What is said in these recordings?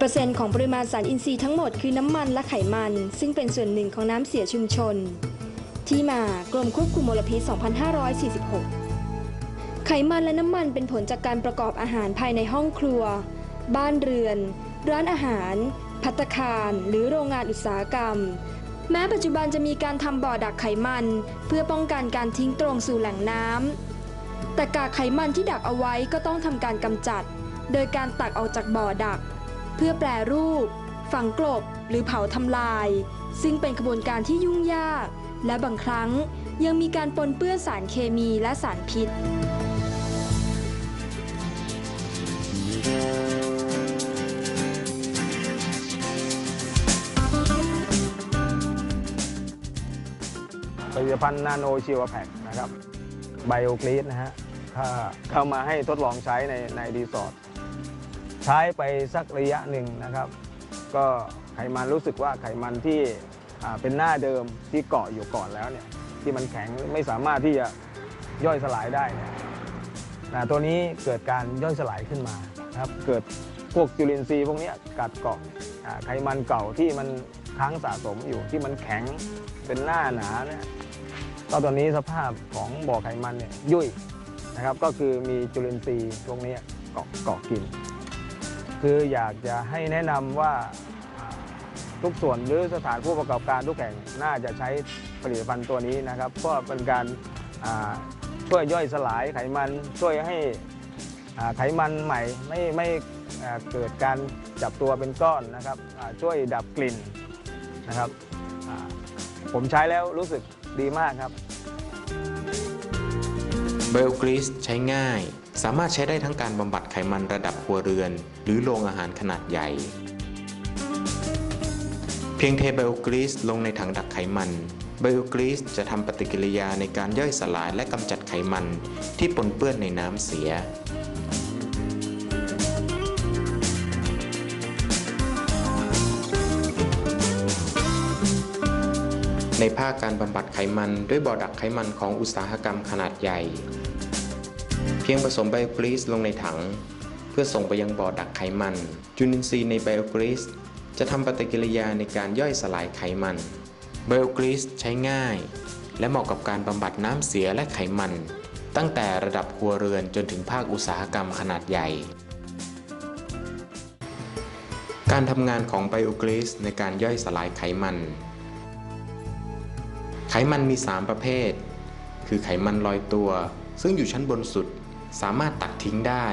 10%ของปริมาณสารอินทรีย์ทั้งหมดคือน้ำมันและไขมัน ซึ่งเป็นส่วนหนึ่งของน้ำเสียชุมชน ที่มากรมควบคุมมลพิษ 2546 ไขมันและน้ำมันเป็นผลจากการประกอบอาหารภายในห้องครัว บ้านเรือน ร้านอาหาร พัตคาร หรือโรงงานอุตสาหกรรม แม้ปัจจุบันจะมีการทำบ่อดักไขมัน เพื่อป้องกันการทิ้งตรงสู่แหล่งน้ำแต่กากไขมันที่ดักเอาไว้ก็ต้องทำการกำจัด โดยการตักออกจากบ่อดัก พื่อแปรรูป ฝังกลบหรือเผาทำลาย ซึ่งเป็นกระบวนการที่ยุ่งยาก และบางครั้งยังมีการปนเปื้อนสารเคมีและสารพิษผลิตภัณฑ์นาโนชีวแพคนะครับไบโอกรีดนะฮะถ้าเข้ามาให้ทดลองใช้ในในรีสอร์ท ใช้ไปสักระยะหนึ่งนะครับ ก็ไขมันรู้สึกว่าไขมันที่เป็นหน้าเดิมที่เกาะอยู่ก่อนแล้วเนี่ยที่มันแข็งไม่สามารถที่จะย่อยสลายได้เนี่ยนะตัวนี้เกิดการย่อยสลายขึ้นมานะครับเกิดพวกจุลินทรีย์พวกนี้กัดเกาะไขมันเก่าที่มันค้างสะสมอยู่ที่มันแข็งเป็นหน้าหนาเนี่ยก็ตอนนี้สภาพของบ่อไขมันเนี่ยยุ่ยนะครับก็คือมีจุลินทรีย์พวกนี้เกาะเกาะกิน คืออยากจะให้แนะนำว่าอ่าทุกส่วนหรือสถานผู้ประกอบการทุกแห่งน่าจะใช้ผลิตภัณฑ์ตัวนี้นะครับเพราะเป็นการช่วยย่อยสลายไขมันช่วยให้ไขมันใหม่ไม่ไม่เกิดการจับตัวเป็นก้อนนะครับช่วยดับกลิ่นนะครับผมใช้แล้วรู้สึกดีมากครับไบโอกรีสใช้ง่าย สามารถใช้ได้ทั้งการบำบัดไขมันระดับครัวเรือน หรือโรงอาหารขนาดใหญ่ เพียงเทไบโอกรีสลงในถังดักไขมันไบโอกรีสจะทำปฏิกิริยาในการย่อยสลายและกำจัดไขมันที่ปนเปื้อนในน้ำเสีย ในภาคการบำบัดไขมันด้วยบ่อดักไขมันของอุตสาหกรรมขนาดใหญ่ พียงผสมไบโอกรีสลงในถัง เพื่อส่งไปยังบ่อดักไขมัน จุลินทรีย์ในไบโอกรีสจะทำปฏิกิริยาในการย่อยสลายไขมัน ไบโอกรีสใช้ง่าย และเหมาะกับการบำบัดน้ำเสียและไขมัน ตั้งแต่ระดับครัวเรือนจนถึงภาคอุตสาหกรรมขนาดใหญ่ การทำงานของไบโอกรีสในการย่อยสลายไขมัน ไขมันมี 3 ประเภท คือไขมันลอยตัว ซึ่งอยู่ชั้นบนสุด สามารถตักทิ้งได้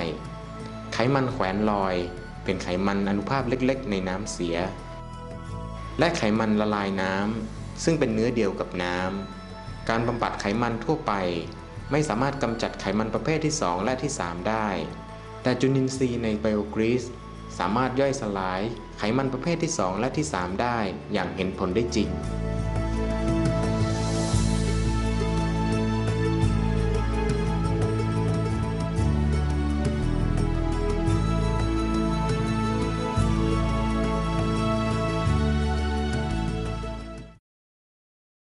ไขมันแขวนลอย เป็นไขมันอนุภาคเล็กๆ ในน้ำเสีย และไขมันละลายน้ำซึ่งเป็นเนื้อเดียวกับน้ำ การบำบัดไขมันทั่วไป ไม่สามารถกำจัดไขมันประเภทที่ 2 และที่ 3 ได้ แต่จุลินทรีย์ในไบโอกรีสสามารถย่อยสลายไขมันประเภทที่ 2 และที่ 3 ได้อย่างเห็นผลได้จริง